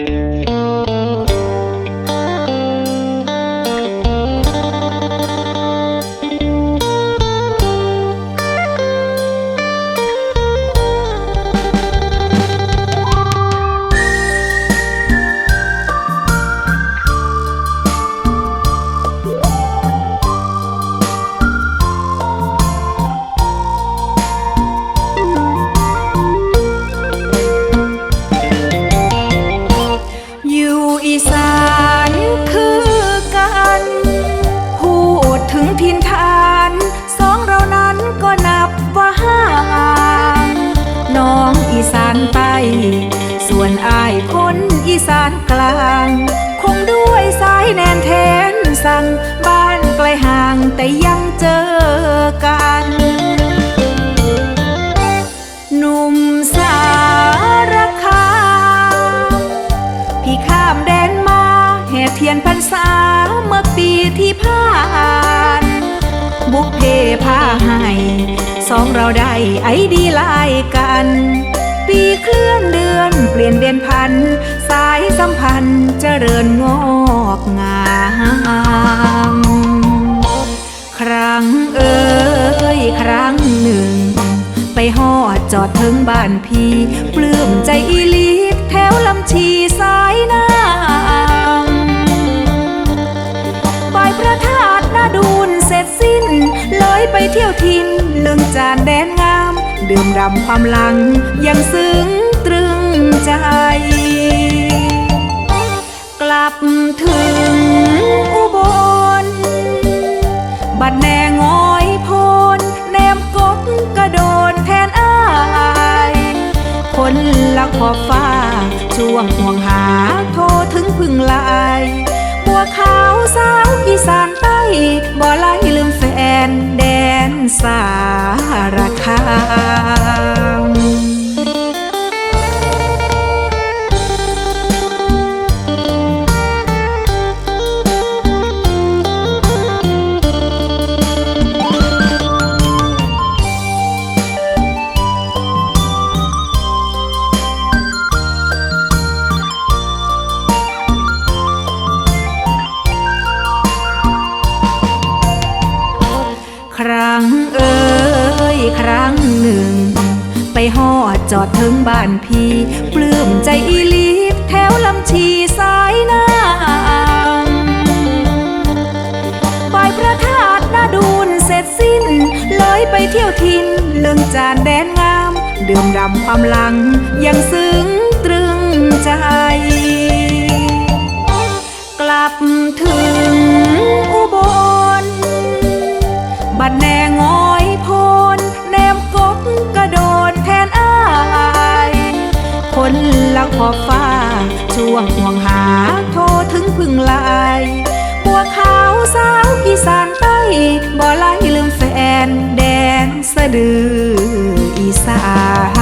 อ สานคือกัน พูดถึงทินฐาน สองเรานั้นก็นับว่าห่างน้องอีสานใต้ส่วนอายคนอีสานกลาง คงด้วยสายแนนแทนสั่งบ้านไกลห่างแต่ยังเจอกันหนุ่มสารคามพี่ข้ามแดน เทียนพรรษาเมื่อปีที่ผ่าน บุกเพพาให้สองเราได้ไอดีไลายกัน ปีเคลื่อนเดือนเปลี่ยนเดือนพัน สายสัมพันธ์เจริญงอกงามครั้งเอ่ยครั้งหนึ่ง ไปหอดจอดถึงบ้านพี่ ปลื้มใจอีลีแถวลำชีสายน้ำ เที่ยวทินเลืองจานแดนงาม ดื่มดำความหลัง ยังซึ้งตรึงใจ กลับถึงอุบล บัดแนงอยพนแนมกกกระโดนแทนอายคนละขอบฟ้า ช่วงห่วงหาโทรถึงพึ่งลายบัวขาวสาวอีสานใต้บ่ไล่ลืมแฟนแดน สารคา ครั้งเอ่ยครั้งหนึ่ง ไปหอดจอดถึงบ้านพี่ ปลื้มใจอีลีแถวลำชีสายน้ำบายพระธาตุนาดูนเสร็จสิ้น เลยไปเที่ยวทินเลื่องจานแดนงาม ดื่มดำความหลังยังซึ้ง บัดแนงอยพนแนมกบกระโดดแทนอายคนละขอบฟ้า ช่วงห่วงหาโทรถึงพึ่งลายบัวขาวสาวอีสานใต้บ่ไล่ลืมแฟนแดนสะดืออีสาน